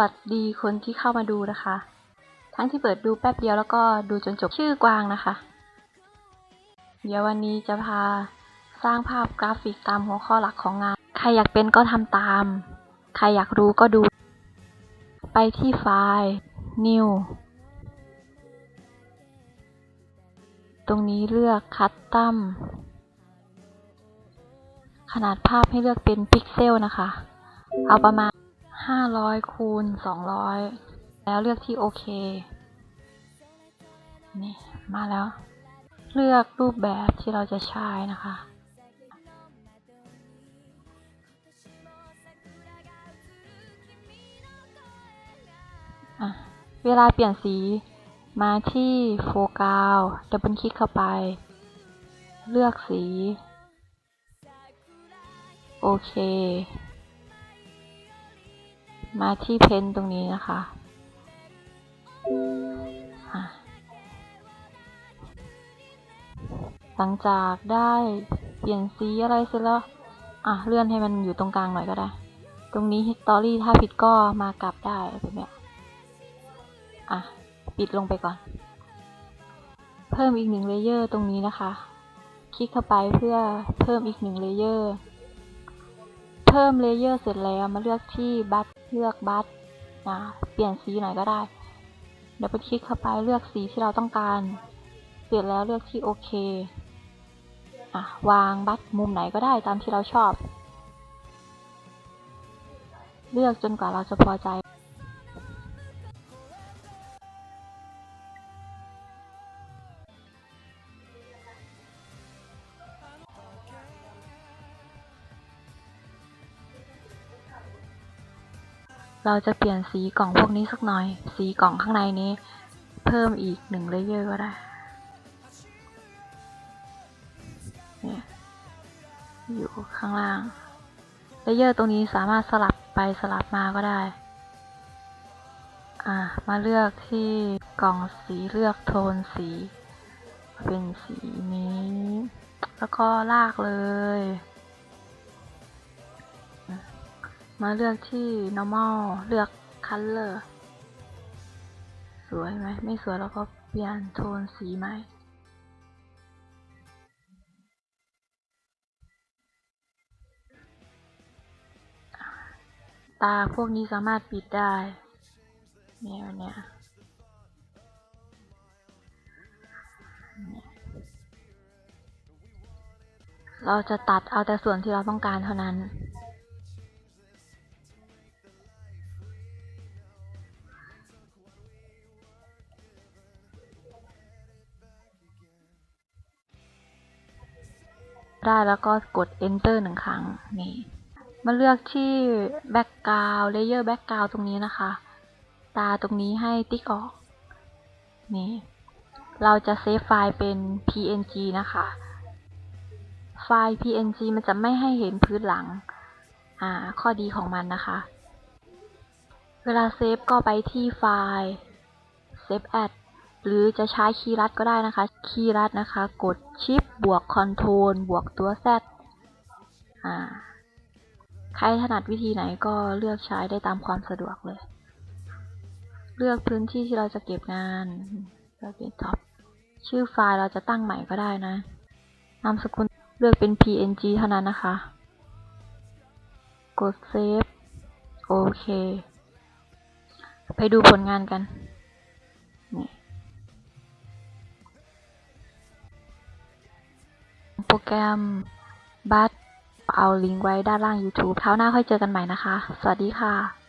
วัสดีคนที่เข้ามาดูนะคะ ทั้งที่เปิดดูแป๊บเดียวแล้วก็ดูจนจบชื่อกวางนะคะ เดี๋ยววันนี้จะพาสร้างภาพกราฟิกตามหัวข้อหลักของงาน ใครอยากเป็นก็ทำตาม ใครอยากรู้ก็ดู ไปที่ไฟล์ New ตรงนี้เลือก Custom ขนาดภาพให้เลือกเป็นพิกเซลนะคะ เอาประมาณ 500คูณ200แล้วเลือกที่โอเค นี่มาแล้ว เลือกรูปแบบที่เราจะใช้นะคะอะเวลาเปลี่ยนสีมาที่โฟกัสดับเบิลคลิกเข้าไป เลือกสี โอเค มาที่เพนตรงนี้นะคะหลังจากได้เปลี่ยนสีอะไรเสร็จแล้ว อะ เลื่อนให้มันอยู่ตรงกลางหน่อยก็ได้ ตรงนี้ History ถ้าผิดก็มากลับได้แบบเนี้ย อะ ปิดลงไปก่อน เพิ่มอีกหนึ่งเลเยอร์ตรงนี้นะคะ คลิกเข้าไปเพื่อเพิ่มอีกหนึ่งเลเยอร์ พิ่มเลเยอร์เสร็จแล้วมาเลือกที่บัตเลือกบัตนะเปลี่ยนสีหน่อยก็ได้ เดี๋ยวไปคลิกเข้าไปเลือกสีที่เราต้องการ เสร็จแล้วเลือกที่โอเคอะวางบัตมุมไหนก็ได้ตามที่เราชอบ เลือกจนกว่าเราจะพอใจ เราจะเปลี่ยนสีกล่องพวกนี้สักหน่อย สีกล่องข้างในนี้ เพิ่มอีกหนึ่งเลเยอร์ก็ได้เนี่ยอยู่ข้างล่างเลเยอร์ตรงนี้สามารถสลับไปสลับมาก็ได้อ่ามาเลือกที่กล่องสีเลือกโทนสี เป็นสีนี้ แล้วก็ลากเลย มาเลือกที่ normal เลือก color สวยไหม ไม่สวยแล้วก็เปลี่ยนโทนสีใหม่ตาพวกนี้สามารถปิดได้เนี่ยเนี่ยเนี่ยเราจะตัดเอาแต่ส่วนที่เราต้องการเท่านั้น ได้แล้วก็กด enter หนึ่งครั้งนี่มาเลือกที่ background layer background ตรงนี้นะคะ ตาตรงนี้ให้ติ๊กออก นี่ เราจะเซฟไฟล์เป็น png นะคะ ไฟล์ png มันจะไม่ให้เห็นพื้นหลัง อ่า ข้อดีของมันนะคะ เวลาเซฟก็ไปที่ไฟล์ save as หรือจะใช้คีย์ลัดก็ได้นะคะ คีย์ลัดนะคะ กดชิปบวกคอนโทรลบวกตัว Z อ่า ใครถนัดวิธีไหนก็เลือกใช้ได้ตามความสะดวกเลย เลือกพื้นที่ที่เราจะเก็บงานเลือกเป็นท็อปชื่อไฟล์เราจะตั้งใหม่ก็ได้นะ นามสกุลเลือกเป็น png เท่านั้นนะคะ กดเซฟ โอเค ไปดูผลงานกัน แกรมบัตเอาลิงก์ไว้ด้านล่าง YouTube คราหน้าค่อยเจอกันใหม่นะคะ สวัสดีค่ะ